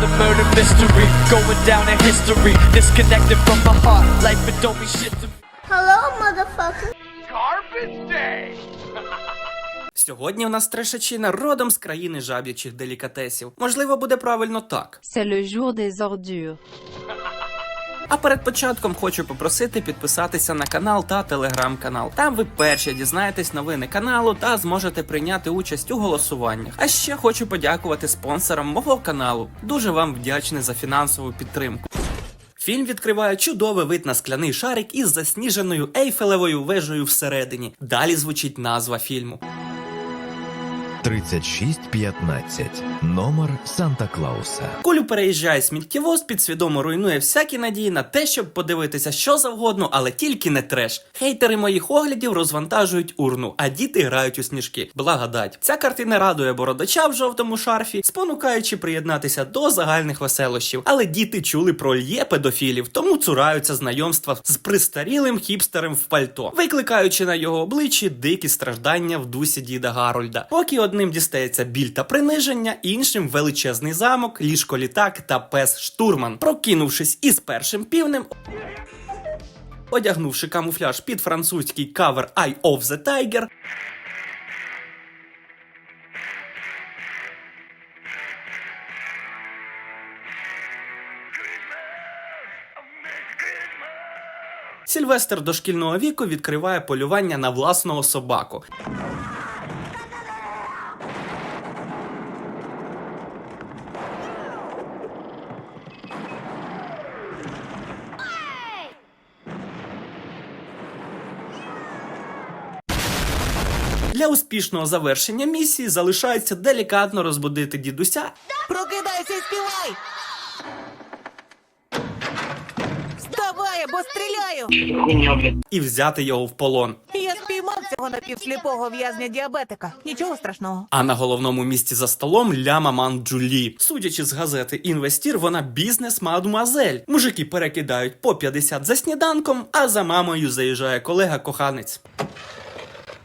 the murder mystery, going down in history. Disconnected from my heart, life it don't mean shit to me. Hello, motherfucker. day Сьогодні в нас трешачина родом з країни жаб'ячих делікатесів. Можливо, буде правильно так. Це le jour des ordures. А перед початком хочу попросити підписатися на канал та телеграм-канал. Там ви перші дізнаєтесь новини каналу та зможете прийняти участь у голосуваннях. А ще хочу подякувати спонсорам мого каналу. Дуже вам вдячний за фінансову підтримку. Фільм відкриває чудовий вид на скляний шарик із засніженою ейфелевою вежею всередині. Далі звучить назва фільму. 3615. Номер Санта Клауса. Кулю переїжджає сміттєвоз, підсвідомо руйнує всякі надії на те, щоб подивитися що завгодно, але тільки не треш. Хейтери моїх оглядів розвантажують урну, а діти грають у сніжки. Благодать. Ця картина радує бородача в жовтому шарфі, спонукаючи приєднатися до загальних веселощів. Але діти чули про лє педофілів, тому цураються знайомства з пристарілим хіпстером в пальто, викликаючи на його обличчі дикі страждання в дусі діда Гарольда. Поки одним дістається біль та приниження, іншим величезний замок, ліжко літак та пес штурман. Прокинувшись із першим півнем. Одягнувши камуфляж під французький кавер Eye of the Tiger, Сільвестр дошкільного віку відкриває полювання на власного собаку. Для успішного завершення місії залишається делікатно розбудити дідуся Прокидайся і співай! Вставай, або стріляю! і взяти його в полон. Я спіймав цього напівсліпого в'язня діабетика. Нічого страшного. А на головному місці за столом ля маман Джулі. Судячи з газети Інвестір, вона бізнес мадмуазель. Мужики перекидають по 50 за сніданком, а за мамою заїжджає колега-коханець.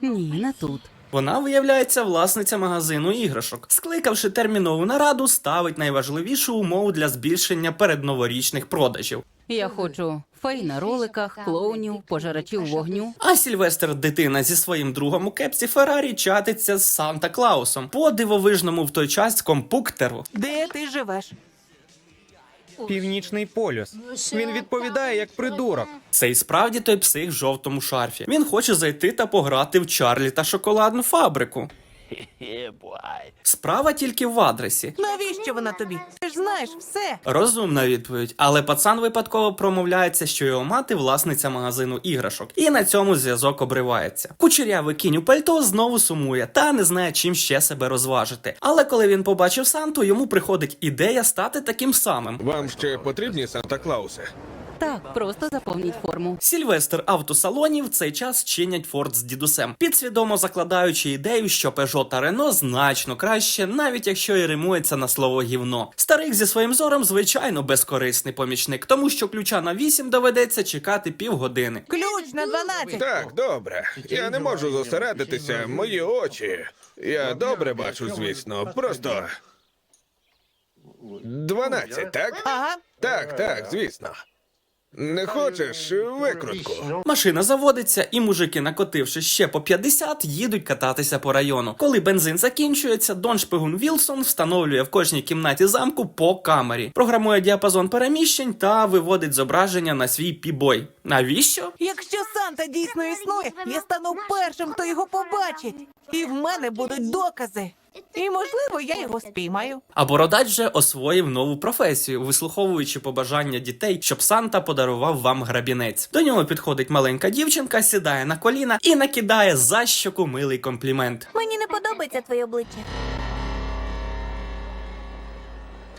Ні, не тут. Вона виявляється власниця магазину іграшок. Скликавши термінову нараду, ставить найважливішу умову для збільшення передноворічних продажів. Я хочу фей на роликах, клоунів, пожирачів вогню. А Сільвестр, дитина зі своїм другом у кепсі Феррарі, чатиться з Санта Клаусом по дивовижному в той час компуктеру. Де ти живеш? Північний полюс. Він відповідає як придурок. Це і справді той псих в жовтому шарфі. Він хоче зайти та пограти в Чарлі та шоколадну фабрику. Справа тільки в адресі. Навіщо вона тобі? Ти ж знаєш все. Розумна відповідь, але пацан випадково промовляється, що його мати власниця магазину іграшок, і на цьому зв'язок обривається. Кучерявий кінь у пальто знову сумує та не знає, чим ще себе розважити. Але коли він побачив Санту, йому приходить ідея стати таким самим. Вам ще потрібні Санта Клауси? Так, просто заповніть форму. Сільвестр автосалонів в цей час чинять Форд з дідусем, підсвідомо закладаючи ідею, що Peugeot та Renault значно краще, навіть якщо і римується на слово гівно. Старик зі своїм зором, звичайно, безкорисний помічник, тому що ключа на 8 доведеться чекати півгодини. Ключ на 12. Так, добре. Я не можу зосередитися. Мої очі. Я добре бачу, звісно. Просто. Дванадцять, так? Ага. Так, так, звісно. Не хочеш викрутку? Машина заводиться, і мужики, накотивши ще по 50, їдуть кататися по району. Коли бензин закінчується, Дон Шпигун Вілсон встановлює в кожній кімнаті замку по камері, програмує діапазон переміщень та виводить зображення на свій пібой. Навіщо? Якщо Санта дійсно існує, я стану першим, хто його побачить. І в мене будуть докази. І можливо, я його спіймаю. А бородач вже освоїв нову професію, вислуховуючи побажання дітей, щоб Санта подарував вам грабінець. До нього підходить маленька дівчинка, сідає на коліна і накидає за щоку милий комплімент. Мені не подобається твоє обличчя.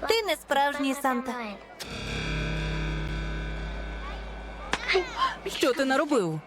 Ти не справжній Санта. Що ти наробив?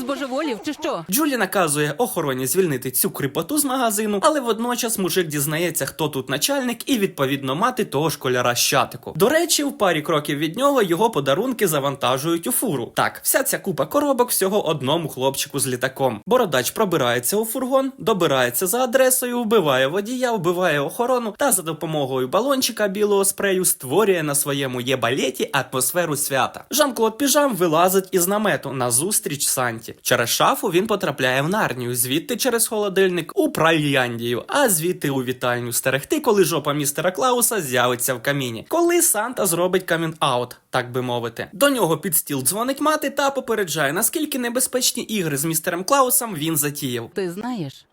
Збожеволів чи що? Джулі наказує охороні звільнити цю крипоту з магазину, але водночас мужик дізнається, хто тут начальник, і відповідно мати того школяра щатику. До речі, в парі кроків від нього його подарунки завантажують у фуру. Так, вся ця купа коробок всього одному хлопчику з літаком. Бородач пробирається у фургон, добирається за адресою, вбиває водія, вбиває охорону та за допомогою балончика білого спрею створює на своєму єбалеті атмосферу свята. Жан-Клод Піжам вилазить із намету на зустріч Санті. Через шафу він потрапляє в Нарнію, звідти через холодильник у Пральяндію, а звідти у вітальню стерегти, коли жопа містера Клауса з'явиться в каміні. Коли Санта зробить камін-аут, так би мовити. До нього під стіл дзвонить мати та попереджає, наскільки небезпечні ігри з містером Клаусом він затіяв. Ти знаєш,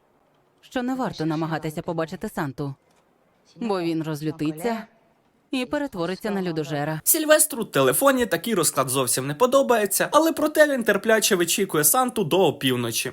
що не варто намагатися побачити Санту, бо він розлютиться і перетвориться на людожера. Сільвестру телефоні такий розклад зовсім не подобається, але проте він терпляче вичікує Санту до опівночі.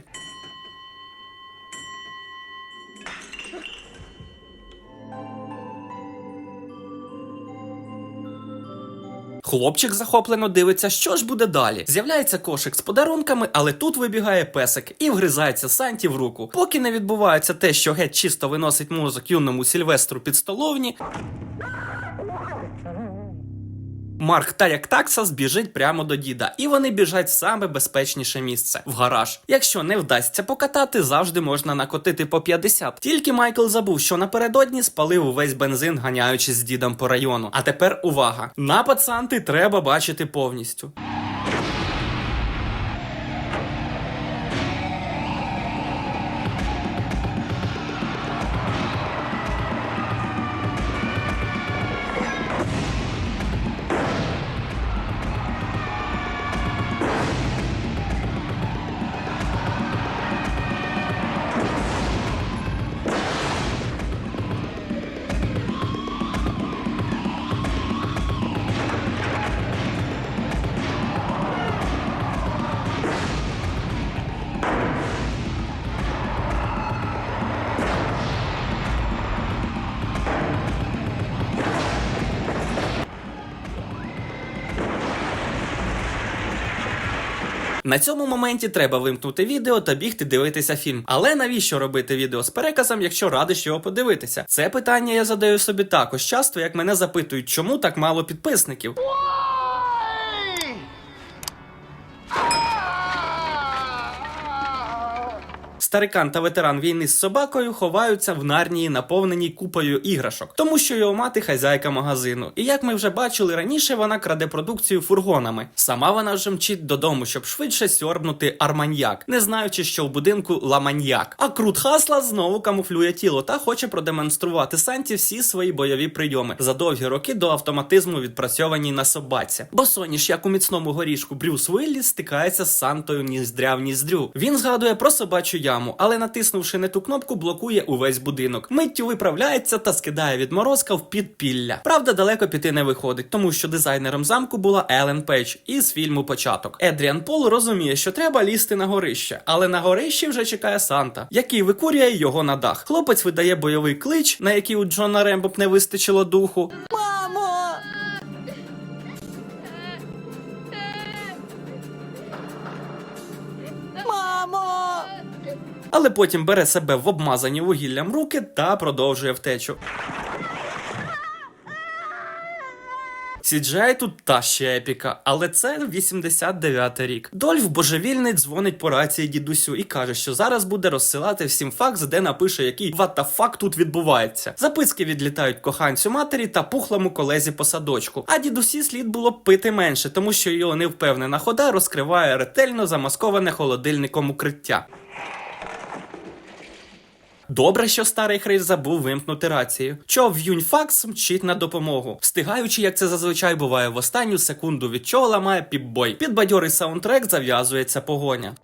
Хлопчик захоплено дивиться, що ж буде далі. З'являється кошик з подарунками, але тут вибігає песик і вгризається Санті в руку. Поки не відбувається те, що геть чисто виносить мозок юному Сільвестру під столовні, Марк та як Таксас біжить прямо до діда, і вони біжать в саме безпечніше місце в гараж. Якщо не вдасться покатати, завжди можна накотити по 50. Тільки Майкл забув, що напередодні спалив увесь бензин, ганяючись з дідом по району. А тепер увага! Напад Санти треба бачити повністю. На цьому моменті треба вимкнути відео та бігти дивитися фільм. Але навіщо робити відео з переказом, якщо радиш його подивитися? Це питання я задаю собі також часто, як мене запитують, чому так мало підписників. Старикан та ветеран війни з собакою ховаються в нарнії, наповненій купою іграшок, тому що його мати хазяйка магазину. І як ми вже бачили раніше, вона краде продукцію фургонами. Сама вона вже мчить додому, щоб швидше сьорбнути арманьяк, не знаючи, що в будинку ламаньяк. А крут хасла знову камуфлює тіло та хоче продемонструвати Санті всі свої бойові прийоми за довгі роки до автоматизму відпрацьовані на собаці. Бо соніш, як у міцному горішку Брюс Уилліс, стикається з Сантою ніздря ніздрю. Він згадує про собачу яму, але натиснувши не ту кнопку, блокує увесь будинок. Миттю виправляється та скидає відморозка в підпілля. Правда, далеко піти не виходить, тому що дизайнером замку була Елен Пейдж із фільму Початок. Едріан Пол розуміє, що треба лізти на горище, але на горищі вже чекає Санта, який викурює його на дах. Хлопець видає бойовий клич, на який у Джона Рембо б не вистачило духу. Мамо! Мамо! Але потім бере себе в обмазані вугіллям руки та продовжує втечу. Сіджай тут та ще епіка, але це 89 рік. Дольф божевільний дзвонить по рації дідусю і каже, що зараз буде розсилати всім факс, де напише, який fuck тут відбувається. Записки відлітають коханцю матері та пухлому колезі по садочку. А дідусі слід було пити менше, тому що його невпевнена хода розкриває ретельно замасковане холодильником укриття. Добре, що старий Хрис забув вимкнути рацію. Чов Юньфакс мчить на допомогу, встигаючи, як це зазвичай буває в останню секунду, від чого ламає піпбой. Під бадьорий саундтрек зав'язується погоня.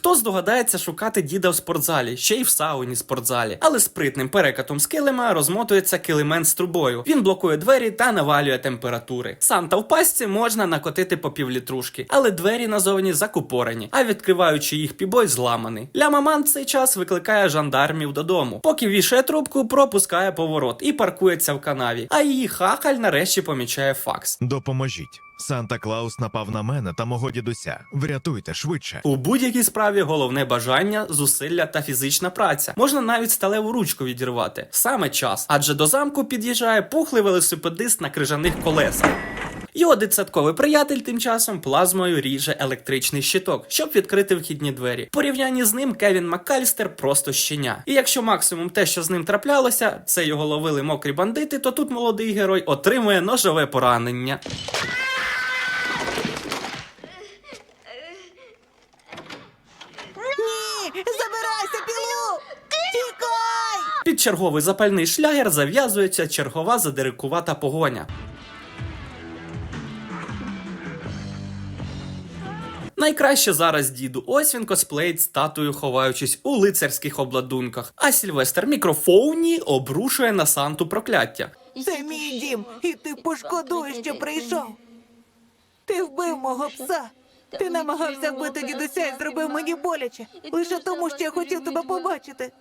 Хто здогадається шукати діда в спортзалі, ще й в сауні спортзалі, але спритним перекатом з килима розмотується килимен з трубою. Він блокує двері та навалює температури. Санта в пастці можна накотити по півлітрушки, але двері назовні закупорені, а відкриваючи їх пібой зламаний. Лямаман в цей час викликає жандармів додому. Поки вішає трубку, пропускає поворот і паркується в канаві. А її хахаль нарешті помічає факс. Допоможіть. Санта Клаус напав на мене та мого дідуся. Врятуйте швидше. У будь-якій справі головне бажання, зусилля та фізична праця. Можна навіть сталеву ручку відірвати. Саме час, адже до замку під'їжджає пухлий велосипедист на крижаних колесах. Його дитсадковий приятель тим часом плазмою ріже електричний щиток, щоб відкрити вхідні двері. В порівнянні з ним Кевін Маккалістер просто щеня. І якщо максимум те, що з ним траплялося, це його ловили мокрі бандити, то тут молодий герой отримує ножове поранення. Під черговий запальний шлягер зав'язується чергова задирикувата погоня. Найкраще зараз діду. Ось він косплеїть статую, ховаючись у лицарських обладунках. А Сільвестр мікрофоуні обрушує на Санту прокляття. Це мій дім, і ти пошкодуєш, що прийшов. Ти вбив мого пса. Ти намагався вбити дідуся і зробив мені боляче. Лише тому, що я хотів тебе побачити.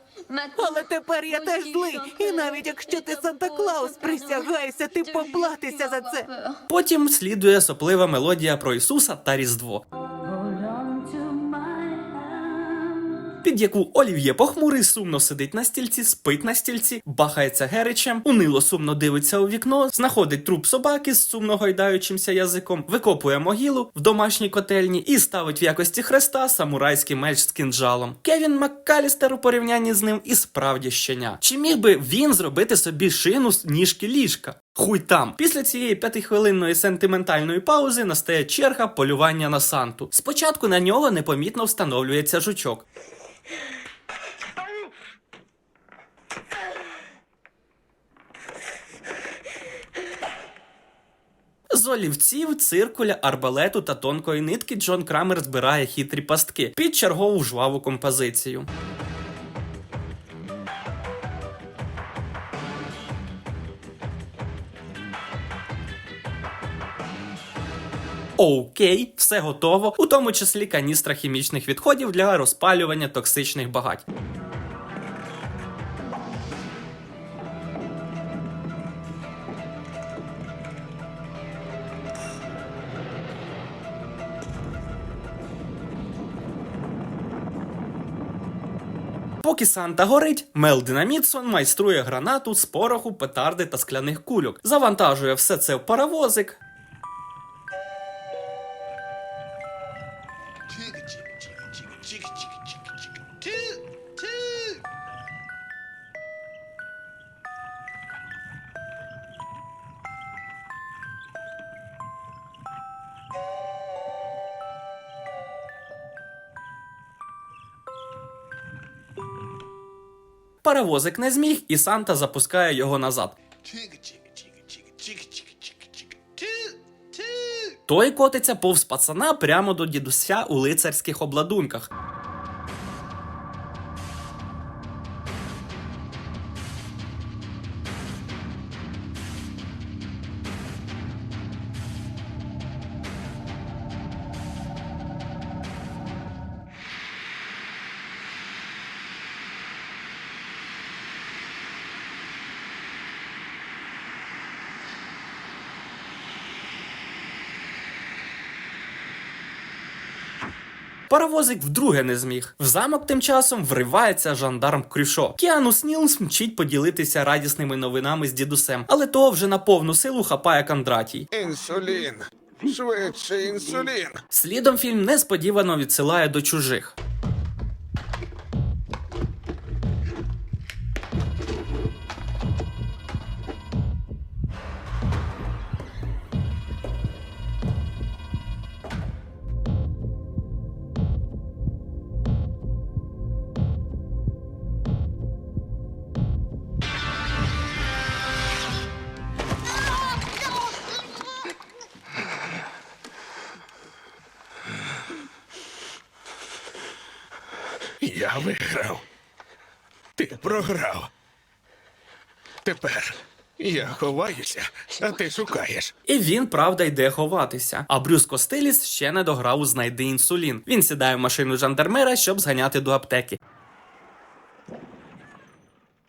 Але тепер я теж злий. І навіть якщо ти Санта Клаус присягайся, ти поплатися за це. Потім слідує соплива мелодія про Ісуса та Різдво. Під яку Олів'є похмурий сумно сидить на стільці, спить на стільці, бахається геричем, унило сумно дивиться у вікно, знаходить труп собаки з сумно гойдаючимся язиком, викопує могилу в домашній котельні і ставить в якості хреста самурайський меч з кінжалом. Кевін Маккалістер у порівнянні з ним і справді щеня. Чи міг би він зробити собі шину з ніжки ліжка? Хуй там. Після цієї п'ятихвилинної сентиментальної паузи настає черга полювання на Санту. Спочатку на нього непомітно встановлюється жучок. З олівців, циркуля, арбалету та тонкої нитки Джон Крамер збирає хитрі пастки під чергову жваву композицію. Окей, все готово, у тому числі каністра хімічних відходів для розпалювання токсичних багать. Поки Санта горить, Мел Динамітсон майструє гранату з пороху, петарди та скляних кульок, завантажує все це в паровозик. Паровозик не зміг, і Санта запускає його назад. Той котиться повз пацана прямо до дідуся у лицарських обладунках. Паровозик вдруге не зміг. В замок тим часом вривається жандарм Крюшо. Кіану Снілс мчить поділитися радісними новинами з дідусем, але того вже на повну силу хапає Кондратій. Інсулін. Швидше інсулін. Слідом фільм несподівано відсилає до чужих. Я виграв. Ти програв. Тепер я ховаюся, а ти шукаєш. І він, правда, йде ховатися. А Брюс Костеліс ще не дограв у знайди інсулін. Він сідає в машину жандармера, щоб зганяти до аптеки.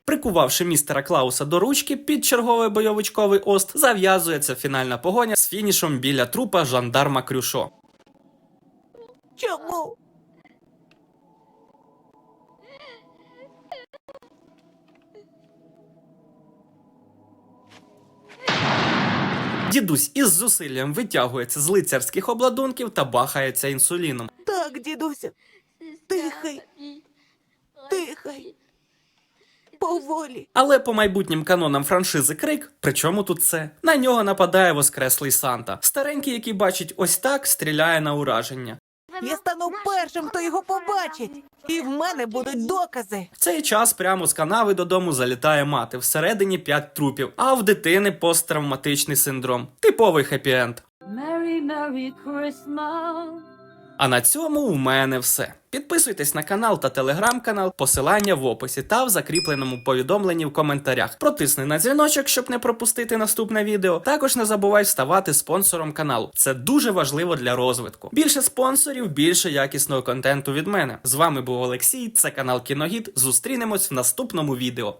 Прикувавши містера Клауса до ручки під черговий бойовичковий ост, зав'язується фінальна погоня з фінішом біля трупа жандарма Крюшо. Чому? Дідусь із зусиллям витягується з лицарських обладунків та бахається інсуліном. Так, дідуся. тихий, Тихай. Поволі. Але по майбутнім канонам франшизи Крик, причому тут це? На нього нападає воскреслий Санта. Старенький, який бачить ось так, стріляє на ураження. Я стану першим, хто його побачить. І в мене будуть докази. В цей час прямо з канави додому залітає мати. Всередині п'ять трупів, а в дитини посттравматичний синдром. Типовий хеппі-енд. Merry, Merry Christmas. А на цьому у мене все. Підписуйтесь на канал та телеграм-канал, посилання в описі та в закріпленому повідомленні в коментарях. Протисни на дзвіночок, щоб не пропустити наступне відео. Також не забувай ставати спонсором каналу. Це дуже важливо для розвитку. Більше спонсорів, більше якісного контенту від мене. З вами був Олексій, це канал Кіногід. Зустрінемось в наступному відео.